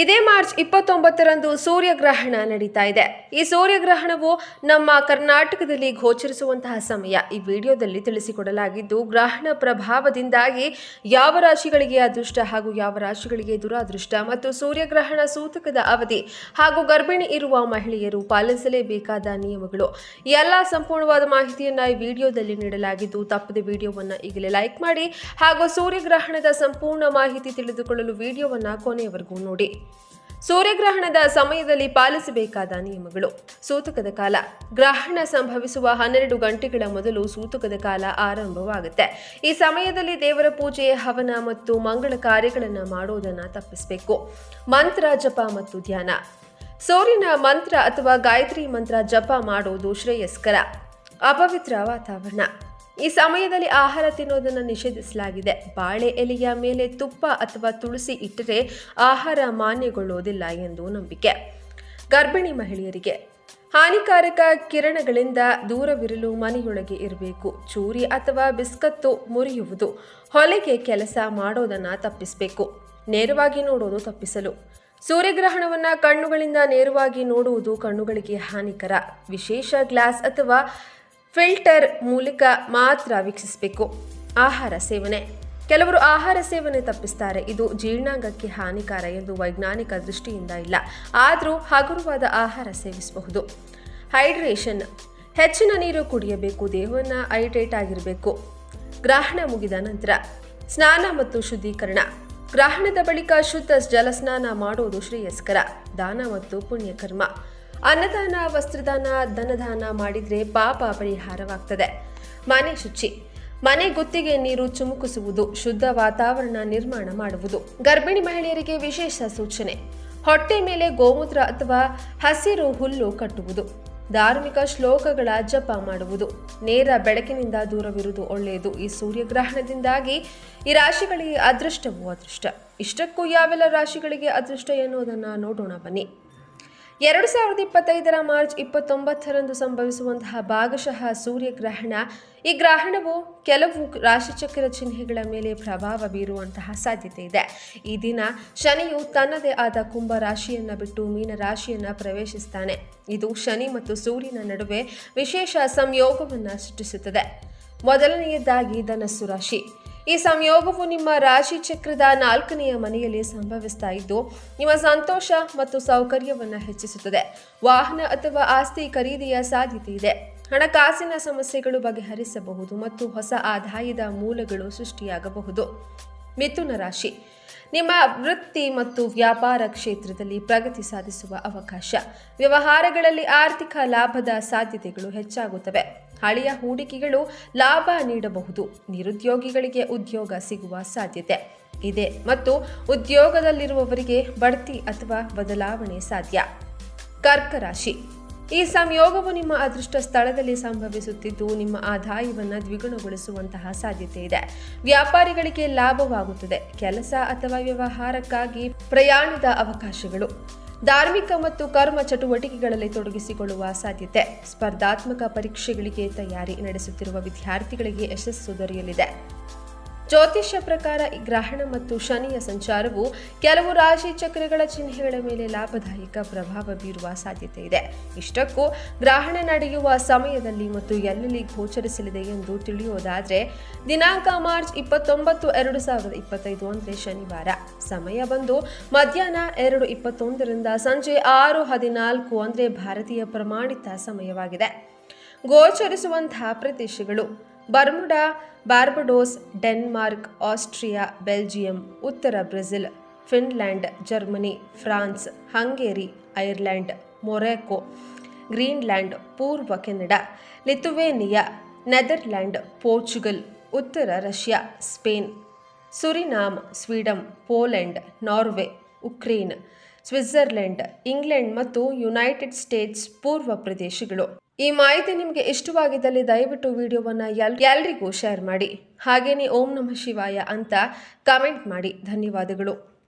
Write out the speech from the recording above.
ಇದೇ ಮಾರ್ಚ್ ಇಪ್ಪತ್ತೊಂಬತ್ತರಂದು ಸೂರ್ಯಗ್ರಹಣ ನಡೀತಾ ಇದೆ. ಈ ಸೂರ್ಯಗ್ರಹಣವು ನಮ್ಮ ಕರ್ನಾಟಕದಲ್ಲಿ ಗೋಚರಿಸುವಂತಹ ಸಮಯ. ಈ ವಿಡಿಯೋದಲ್ಲಿ ತಿಳಿಸಿಕೊಡಲಾಗಿದ್ದು, ಗ್ರಹಣ ಪ್ರಭಾವದಿಂದಾಗಿ ಯಾವ ರಾಶಿಗಳಿಗೆ ಅದೃಷ್ಟ ಹಾಗೂ ಯಾವ ರಾಶಿಗಳಿಗೆ ದುರಾದೃಷ್ಟ ಮತ್ತು ಸೂರ್ಯಗ್ರಹಣ ಸೂತಕದ ಅವಧಿ ಹಾಗೂ ಗರ್ಭಿಣಿ ಇರುವ ಮಹಿಳೆಯರು ಪಾಲಿಸಲೇಬೇಕಾದ ನಿಯಮಗಳು. ಎಲ್ಲ ಸಂಪೂರ್ಣವಾದ ಮಾಹಿತಿಯನ್ನು ಈ ವಿಡಿಯೋದಲ್ಲಿ ನೀಡಲಾಗಿದ್ದು, ತಪ್ಪದೆ ವಿಡಿಯೋವನ್ನು ಈಗಲೇ ಲೈಕ್ ಮಾಡಿ ಹಾಗೂ ಸೂರ್ಯಗ್ರಹಣದ ಸಂಪೂರ್ಣ ಮಾಹಿತಿ ತಿಳಿದುಕೊಳ್ಳಲು ವಿಡಿಯೋವನ್ನು ಕೊನೆಯವರೆಗೂ ನೋಡಿ. ಸೂರ್ಯಗ್ರಹಣದ ಸಮಯದಲ್ಲಿ ಪಾಲಿಸಬೇಕಾದ ನಿಯಮಗಳು. ಸೂತಕದ ಕಾಲ. ಗ್ರಹಣ ಸಂಭವಿಸುವ ಹನ್ನೆರಡು ಗಂಟೆಗಳ ಮೊದಲು ಸೂತಕದ ಕಾಲ ಆರಂಭವಾಗುತ್ತೆ. ಈ ಸಮಯದಲ್ಲಿ ದೇವರ ಪೂಜೆ, ಹವನ ಮತ್ತು ಮಂಗಳ ಕಾರ್ಯಗಳನ್ನು ಮಾಡುವುದನ್ನು ತಪ್ಪಿಸಬೇಕು. ಮಂತ್ರ, ಜಪ ಮತ್ತು ಧ್ಯಾನ. ಸೂರ್ಯನ ಮಂತ್ರ ಅಥವಾ ಗಾಯತ್ರಿ ಮಂತ್ರ ಜಪ ಮಾಡೋದು ಶ್ರೇಯಸ್ಕರ. ಅಪವಿತ್ರ ವಾತಾವರಣ. ಈ ಸಮಯದಲ್ಲಿ ಆಹಾರ ತಿನ್ನೋದನ್ನು ನಿಷೇಧಿಸಲಾಗಿದೆ. ಬಾಳೆ ಎಲೆಯ ಮೇಲೆ ತುಪ್ಪ ಅಥವಾ ತುಳಸಿ ಇಟ್ಟರೆ ಆಹಾರ ಮಾನ್ಯಗೊಳ್ಳುವುದಿಲ್ಲ ಎಂದು ನಂಬಿಕೆ. ಗರ್ಭಿಣಿ ಮಹಿಳೆಯರಿಗೆ ಹಾನಿಕಾರಕ ಕಿರಣಗಳಿಂದ ದೂರವಿರಲು ಮನೆಯೊಳಗೆ ಇರಬೇಕು. ಚೂರಿ ಅಥವಾ ಬಿಸ್ಕತ್ತು ಮುರಿಯುವುದು. ಹೊಲೆಗೆ ಕೆಲಸ ಮಾಡೋದನ್ನು ತಪ್ಪಿಸಬೇಕು. ನೇರವಾಗಿ ನೋಡೋದು ತಪ್ಪಿಸಲು. ಸೂರ್ಯಗ್ರಹಣವನ್ನು ಕಣ್ಣುಗಳಿಂದ ನೇರವಾಗಿ ನೋಡುವುದು ಕಣ್ಣುಗಳಿಗೆ ಹಾನಿಕರ. ವಿಶೇಷ ಗ್ಲಾಸ್ ಅಥವಾ ಫಿಲ್ಟರ್ ಮೂಲಕ ಮಾತ್ರ ವೀಕ್ಷಿಸಬೇಕು. ಆಹಾರ ಸೇವನೆ. ಕೆಲವರು ಆಹಾರ ಸೇವನೆ ತಪ್ಪಿಸ್ತಾರೆ. ಇದು ಜೀರ್ಣಾಂಗಕ್ಕೆ ಹಾನಿಕಾರ ಎಂದು ವೈಜ್ಞಾನಿಕ ದೃಷ್ಟಿಯಿಂದ ಇಲ್ಲ. ಆದರೂ ಹಗುರವಾದ ಆಹಾರ ಸೇವಿಸಬಹುದು. ಹೈಡ್ರೇಷನ್. ಹೆಚ್ಚಿನ ನೀರು ಕುಡಿಯಬೇಕು. ದೇಹವನ್ನು ಹೈಡ್ರೇಟ್ ಆಗಿರಬೇಕು. ಗ್ರಹಣ ಮುಗಿದ ನಂತರ ಸ್ನಾನ ಮತ್ತು ಶುದ್ಧೀಕರಣ. ಗ್ರಹಣದ ಬಳಿಕ ಶುದ್ಧ ಜಲಸ್ನಾನ ಮಾಡುವುದು ಶ್ರೇಯಸ್ಕರ. ದಾನ ಮತ್ತು ಪುಣ್ಯಕರ್ಮ. ಅನ್ನದಾನ, ವಸ್ತ್ರದಾನ, ಧನದಾನ ಮಾಡಿದ್ರೆ ಪಾಪ ಪರಿಹಾರವಾಗ್ತದೆ. ಮನೆ ಶುಚಿ. ಮನೆ ಗುತ್ತಿಗೆ ನೀರು ಚುಮುಕಿಸುವುದು, ಶುದ್ಧ ವಾತಾವರಣ ನಿರ್ಮಾಣ ಮಾಡುವುದು. ಗರ್ಭಿಣಿ ಮಹಿಳೆಯರಿಗೆ ವಿಶೇಷ ಸೂಚನೆ. ಹೊಟ್ಟೆ ಮೇಲೆ ಗೋಮೂತ್ರ ಅಥವಾ ಹಸಿರು ಹುಲ್ಲು ಕಟ್ಟುವುದು. ಧಾರ್ಮಿಕ ಶ್ಲೋಕಗಳ ಜಪ ಮಾಡುವುದು. ನೇರ ಬೆಳಕಿನಿಂದ ದೂರವಿರುವುದು ಒಳ್ಳೆಯದು. ಈ ಸೂರ್ಯಗ್ರಹಣದಿಂದಾಗಿ ಈ ರಾಶಿಗಳಿಗೆ ಅದೃಷ್ಟವೂ ಅದೃಷ್ಟ. ಇಷ್ಟಕ್ಕೂ ಯಾವೆಲ್ಲ ರಾಶಿಗಳಿಗೆ ಅದೃಷ್ಟ ಎನ್ನುವುದನ್ನು ನೋಡೋಣ ಬನ್ನಿ. ಎರಡು ಸಾವಿರದ ಇಪ್ಪತ್ತೈದರ ಮಾರ್ಚ್ ಇಪ್ಪತ್ತೊಂಬತ್ತರಂದು ಸಂಭವಿಸುವಂತಹ ಭಾಗಶಃ ಸೂರ್ಯಗ್ರಹಣ, ಈ ಗ್ರಹಣವು ಕೆಲವು ರಾಶಿಚಕ್ರ ಚಿಹ್ನೆಗಳ ಮೇಲೆ ಪ್ರಭಾವ ಬೀರುವಂತಹ ಸಾಧ್ಯತೆ ಇದೆ. ಈ ದಿನ ಶನಿಯು ತನ್ನದೇ ಆದ ಕುಂಭ ರಾಶಿಯನ್ನು ಬಿಟ್ಟು ಮೀನ ರಾಶಿಯನ್ನು ಪ್ರವೇಶಿಸ್ತಾನೆ. ಇದು ಶನಿ ಮತ್ತು ಸೂರ್ಯನ ನಡುವೆ ವಿಶೇಷ ಸಂಯೋಗವನ್ನು ಸೃಷ್ಟಿಸುತ್ತದೆ. ಮೊದಲನೆಯದಾಗಿ ಧನಸ್ಸು ರಾಶಿ. ಈ ಸಂಯೋಗವು ನಿಮ್ಮ ರಾಶಿ ಚಕ್ರದ ನಾಲ್ಕನೆಯ ಮನೆಯಲ್ಲಿ ಸಂಭವಿಸ್ತಾ ಇದ್ದು, ನಿಮ್ಮ ಸಂತೋಷ ಮತ್ತು ಸೌಕರ್ಯವನ್ನು ಹೆಚ್ಚಿಸುತ್ತದೆ. ವಾಹನ ಅಥವಾ ಆಸ್ತಿ ಖರೀದಿಯ ಸಾಧ್ಯತೆ ಇದೆ. ಹಣಕಾಸಿನ ಸಮಸ್ಯೆಗಳು ಬಗೆಹರಿಸಬಹುದು ಮತ್ತು ಹೊಸ ಆದಾಯದ ಮೂಲಗಳು ಸೃಷ್ಟಿಯಾಗಬಹುದು. ಮಿಥುನ ರಾಶಿ. ನಿಮ್ಮ ವೃತ್ತಿ ಮತ್ತು ವ್ಯಾಪಾರ ಕ್ಷೇತ್ರದಲ್ಲಿ ಪ್ರಗತಿ ಸಾಧಿಸುವ ಅವಕಾಶ. ವ್ಯವಹಾರಗಳಲ್ಲಿ ಆರ್ಥಿಕ ಲಾಭದ ಸಾಧ್ಯತೆಗಳು ಹೆಚ್ಚಾಗುತ್ತವೆ. ಹಳೆಯ ಹೂಡಿಕೆಗಳು ಲಾಭ ನೀಡಬಹುದು. ನಿರುದ್ಯೋಗಿಗಳಿಗೆ ಉದ್ಯೋಗ ಸಿಗುವ ಸಾಧ್ಯತೆ ಇದೆ ಮತ್ತು ಉದ್ಯೋಗದಲ್ಲಿರುವವರಿಗೆ ಬಡ್ತಿ ಅಥವಾ ಬದಲಾವಣೆ ಸಾಧ್ಯ. ಕರ್ಕ ರಾಶಿ. ಈ ಸಂಯೋಗವು ನಿಮ್ಮ ಅದೃಷ್ಟ ಸ್ಥಳದಲ್ಲಿ ಸಂಭವಿಸುತ್ತಿದ್ದು, ನಿಮ್ಮ ಆದಾಯವನ್ನು ದ್ವಿಗುಣಗೊಳಿಸುವಂತಹ ಸಾಧ್ಯತೆ ಇದೆ. ವ್ಯಾಪಾರಿಗಳಿಗೆ ಲಾಭವಾಗುತ್ತದೆ. ಕೆಲಸ ಅಥವಾ ವ್ಯವಹಾರಕ್ಕಾಗಿ ಪ್ರಯಾಣದ ಅವಕಾಶಗಳು. ಧಾರ್ಮಿಕ ಮತ್ತು ಕರ್ಮ ಚಟುವಟಿಕೆಗಳಲ್ಲಿ ತೊಡಗಿಸಿಕೊಳ್ಳುವ ಸಾಧ್ಯತೆ. ಸ್ಪರ್ಧಾತ್ಮಕ ಪರೀಕ್ಷೆಗಳಿಗೆ ತಯಾರಿ ನಡೆಸುತ್ತಿರುವ ವಿದ್ಯಾರ್ಥಿಗಳಿಗೆ ಯಶಸ್ಸು ದೊರೆಯಲಿದೆ. ಜ್ಯೋತಿಷ್ಯ ಪ್ರಕಾರ ಈ ಗ್ರಹಣ ಮತ್ತು ಶನಿಯ ಸಂಚಾರವು ಕೆಲವು ರಾಶಿ ಚಕ್ರಗಳ ಚಿಹ್ನೆಗಳ ಮೇಲೆ ಲಾಭದಾಯಕ ಪ್ರಭಾವ ಬೀರುವ ಸಾಧ್ಯತೆ ಇದೆ. ಇಷ್ಟಕ್ಕೂ ಗ್ರಹಣ ನಡೆಯುವ ಸಮಯದಲ್ಲಿ ಮತ್ತು ಎಲ್ಲೆಲ್ಲಿ ಗೋಚರಿಸಲಿದೆ ಎಂದು ತಿಳಿಯೋದಾದರೆ, ದಿನಾಂಕ ಮಾರ್ಚ್ ಇಪ್ಪತ್ತೊಂಬತ್ತು, ಎರಡು ಸಾವಿರದ ಇಪ್ಪತ್ತೈದು ಅಂದರೆ ಶನಿವಾರ. ಸಮಯ ಬಂದು ಮಧ್ಯಾಹ್ನ ಎರಡು ಇಪ್ಪತ್ತೊಂದರಿಂದ ಸಂಜೆ ಆರು ಹದಿನಾಲ್ಕು ಅಂದರೆ ಭಾರತೀಯ ಪ್ರಮಾಣಿತ ಸಮಯವಾಗಿದೆ. ಗೋಚರಿಸುವಂತಹ ಪ್ರದೇಶಗಳು Bermuda Barbados Denmark Austria Belgium ഉത്തര Brazil Finland Germany France Hungary Ireland Morocco Greenland പൂർവ കെനഡ ലിത്തുവേനിയ നെതർലാൻഡ് പോർച്ചുഗൽ ഉത്തര Russia Spain Suriname Sweden Poland Norway Ukraine Switzerland, England ಮತ್ತು ಯುನೈಟೆಡ್ ಸ್ಟೇಟ್ಸ್ ಪೂರ್ವ ಪ್ರದೇಶಗಳು. ಈ ಮಾಹಿತಿ ನಿಮಗೆ ಇಷ್ಟವಾಗಿದ್ದಲ್ಲಿ ದಯವಿಟ್ಟು ವಿಡಿಯೋವನ್ನು ಎಲ್ ಎಲ್ರಿಗೂ ಶೇರ್ ಮಾಡಿ. ಹಾಗೆಯೇ ಓಂ ನಮಃ ಶಿವಾಯ ಅಂತ ಕಮೆಂಟ್ ಮಾಡಿ. ಧನ್ಯವಾದಗಳು.